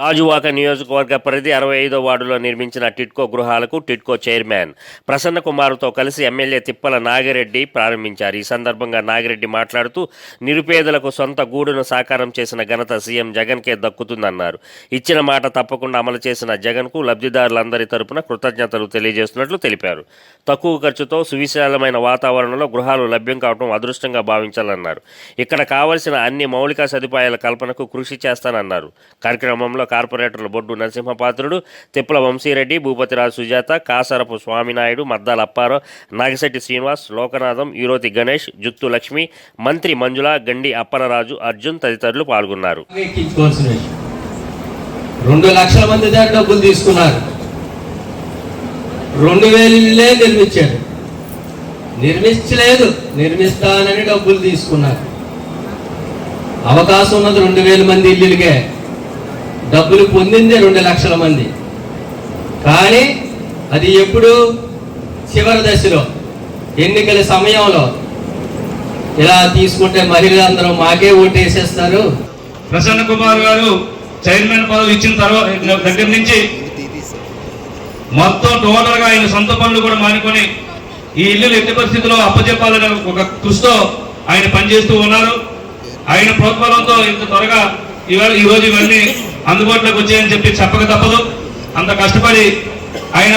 గాజువాక నియోజకవర్గ పరిధి అరవై ఐదో వార్డులో నిర్మించిన టిట్కో గృహాలకు టిట్కో చైర్మన్ ప్రసన్న కుమార్తో కలిసి ఎమ్మెల్యే తిప్పల నాగిరెడ్డి ప్రారంభించారు. ఈ సందర్భంగా నాగిరెడ్డి మాట్లాడుతూ నిరుపేదలకు సొంత గూడును సాకారం చేసిన ఘనత సీఎం జగన్కే దక్కుతుందన్నారు. ఇచ్చిన మాట తప్పకుండా అమలు చేసిన జగన్కు లబ్ధిదారులందరి తరపున కృతజ్ఞతలు తెలియజేస్తున్నట్లు తెలిపారు. తక్కువ ఖర్చుతో సువిశాలమైన వాతావరణంలో గృహాలు లభ్యం కావడం అదృష్టంగా భావించాలన్నారు. ఇక్కడ కావలసిన అన్ని మౌలిక సదుపాయాల కల్పనకు కృషి చేస్తానన్నారు. కార్యక్రమంలో కార్పొరేటర్లు బొడ్డు నరసింహపాత్రుడు తిప్పల వంశీరెడ్డి భూపతిరాజు సుజాత కాసరపు స్వామినాయుడు మద్దాల అప్పారో నాగిశెట్టి శ్రీనివాస్ లోకనాథం ఈరోతి గణేష్ జుత్తు లక్ష్మి మంత్రి మంజుల గండి అప్పనరాజు అర్జున్ తదితరులు పాల్గొన్నారు. రెండు లక్షల మంది దగ్గర డబ్బులు తీసుకున్నారు. రెండు వేలు ఇళ్ళే నిర్మించారు. నిర్మించలేదు. నిర్మిస్తానని డబ్బులు తీసుకున్నారు. అవకాశం ఉన్నది రెండు వేల మంది ఇల్లులకే. డబ్బులు పొందిందే రెండు లక్షల మంది. కానీ అది ఎప్పుడు? చివరి దశలో ఎన్నికల సమయంలో. ఇలా తీసుకుంటే మహిళలందరూ మాకే ఓటేసేస్తారు ప్రసన్న కుమార్ గారు చైర్మన్ పదవి ఇచ్చిన తర్వాత దగ్గర నుంచి మొత్తం టోటల్గా ఆయన సొంత పనులు కూడా మానుకొని ఈ ఇల్లు ఎట్టి పరిస్థితుల్లో అప్పచెప్పాలనే ఒక కృషితో ఆయన పనిచేస్తూ ఉన్నారు. ఆయన ప్రోత్సాహంతో ఇంత త్వరగా ఇవాళ ఈ రోజు ఇవన్నీ అందుబాటులోకి వచ్చాయని చెప్పి చెప్పక తప్పదు. అంత కష్టపడి ఆయన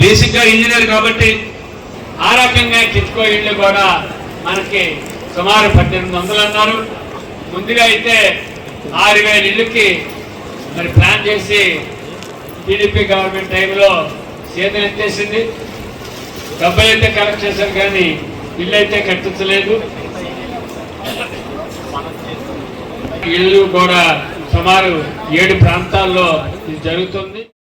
బేసిక్గా ఇంజనీర్ కాబట్టి ఆ రకంగా కిచ్చుకో ఇళ్ళు కూడా మనకి సుమారు పద్దెనిమిది వందలు అన్నారు. ముందుగా అయితే ఆరు వేల ఇళ్ళకి మరి ప్లాన్ చేసి టీడీపీ గవర్నమెంట్ టైంలో చేతులు ఎత్తేసింది. డబ్బులు అయితే కలెక్ట్ చేశారు కానీ ఇల్లు అయితే కట్టించలేదు. ఇల్లు కూడా సుమారు ఏడు ప్రాంతాల్లో ఇది జరుగుతుంది.